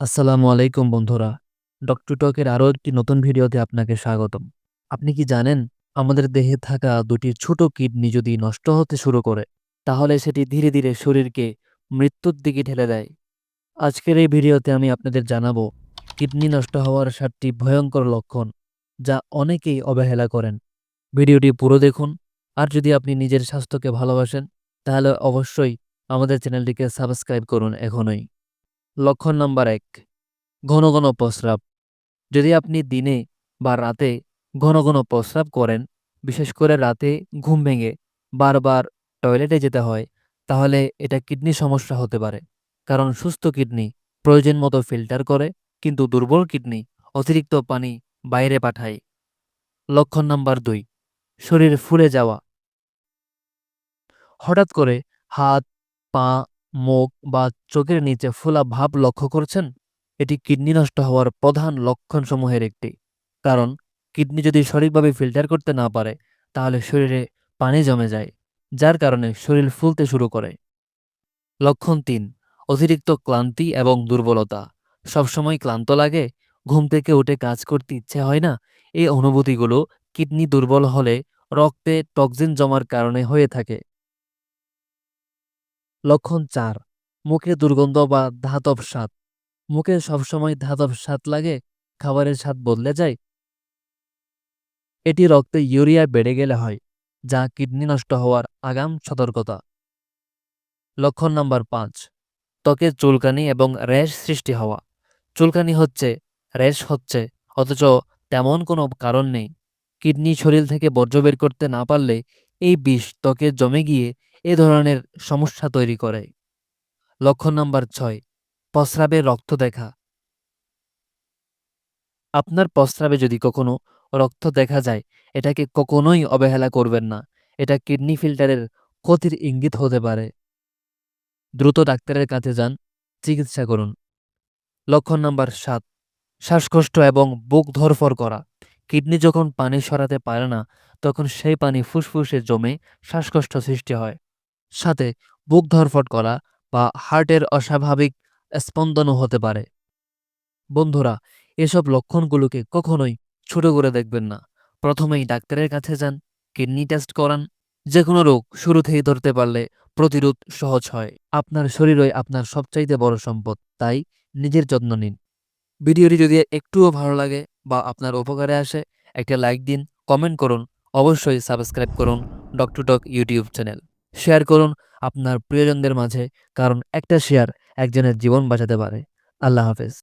আসসালামু আলাইকুম বন্ধুরা। ডক্টর টকের আরও একটি নতুন ভিডিওতে আপনাকে স্বাগতম। আপনি কি জানেন, আমাদের দেহে থাকা দুটি ছোট কিডনি যদি নষ্ট হতে শুরু করে, তাহলে সেটি ধীরে ধীরে শরীরকে মৃত্যুর দিকে ঠেলে দেয়। আজকের এই ভিডিওতে আমি আপনাদের জানাব, কিডনি নষ্ট হওয়ার সাতটি ভয়ঙ্কর লক্ষণ, যা অনেকেই অবহেলা করেন। ভিডিওটি পুরো দেখুন, আর যদি আপনি নিজের স্বাস্থ্যকে ভালোবাসেন, তাহলে অবশ্যই আমাদের চ্যানেলটিকে সাবস্ক্রাইব করুন এখনই। লক্ষণ নাম্বার এক, ঘন ঘন প্রস্রাব। যদি আপনি দিনে বা রাতে ঘন ঘন প্রস্রাব করেন, বিশেষ করে রাতে ঘুম ভেঙে বারবার টয়লেটে যেতে হয়, তাহলে এটা কিডনি সমস্যা হতে পারে। কারণ সুস্থ কিডনি প্রয়োজন মতো ফিল্টার করে, কিন্তু দুর্বল কিডনি অতিরিক্ত পানি বাইরে পাঠায়। লক্ষণ নাম্বার দুই, শরীর ফুলে যাওয়া। হঠাৎ করে হাত, পা মুখ বা চোখের নিচে ফোলা ভাব লক্ষ্য করছেন? এটি কিডনি নষ্ট হওয়ার প্রধান লক্ষণসমূহের একটি। কারণ, কিডনি যদি সঠিকভাবে ফিল্টার করতে না পারে, তাহলে শরীরে পানি জমে যায়, যার কারণে শরীর ফুলতে শুরু করে। লক্ষণ তিন, অতিরিক্ত ক্লান্তি এবং দুর্বলতা। সবসময় ক্লান্ত লাগে, ঘুম থেকে উঠে কাজ করতে ইচ্ছে হয় না, এই অনুভূতিগুলো কিডনি দুর্বল হলে রক্তে টক্সিন জমার কারণে হয়ে থাকে। লক্ষণ চার, মুখে দুর্গন্ধ বা ধাতব স্বাদ। মুখে সবসময় ধাতব স্বাদ লাগে, খাবারের স্বাদ বদলে যায়। এটি রক্তে ইউরিয়া বেড়ে গেলে হয়, যা কিডনি নষ্ট হওয়ার আগাম সতর্কতা। লক্ষণ নাম্বার পাঁচ, ত্বকে চুলকানি এবং র্যাশ সৃষ্টি হওয়া। চুলকানি হচ্ছে, র্যাশ হচ্ছে, অথচ তেমন কোনো কারণ নেই। কিডনি শরীর থেকে বর্জ্য বের করতে না পারলে এই বিষ ত্বকে জমে গিয়ে এ ধরনের সমস্যা তৈরি করে। লক্ষণ নাম্বার ছয় প্রস্রাবে রক্ত দেখা। আপনার প্রস্রাবে যদি কখনো রক্ত দেখা যায়, এটাকে কখনোই অবহেলা করবেন না। এটা কিডনি ফিল্টারের ক্ষতির ইঙ্গিত হতে পারে। দ্রুত ডাক্তারের কাছে যান, চিকিৎসা করুন। লক্ষণ নাম্বার সাত, শ্বাসকষ্ট এবং বুক ধরফর করা। কিডনি যখন পানি সরাতে পারে না, তখন সেই পানি ফুসফুসে জমে শ্বাসকষ্ট সৃষ্টি হয়। সাথে বুক ধরফট করা বা হার্টের অস্বাভাবিক স্পন্দনও হতে পারে। বন্ধুরা, এসব লক্ষণগুলোকে কখনোই ছোট করে দেখবেন না। প্রথমেই ডাক্তারের কাছে যান, কিডনি টেস্ট করান যে কোনো রোগ শুরুতেই ধরতে পারলে প্রতিরোধ সহজ হয়। আপনার শরীরই আপনার সবচাইতে বড় সম্পদ, তাই নিজের যত্ন নিন। ভিডিওটি যদি একটুও ভালো লাগে বা আপনার উপকারে আসে, একটা লাইক দিন, কমেন্ট করুন, অবশ্যই সাবস্ক্রাইব করুন doctor talk YouTube channel. Share করুন আপনার প্রিয়জনদের মাঝে কারণ একটা শেয়ার একজনের জীবন বাঁচাতে পারে। আল্লাহ হাফেজ।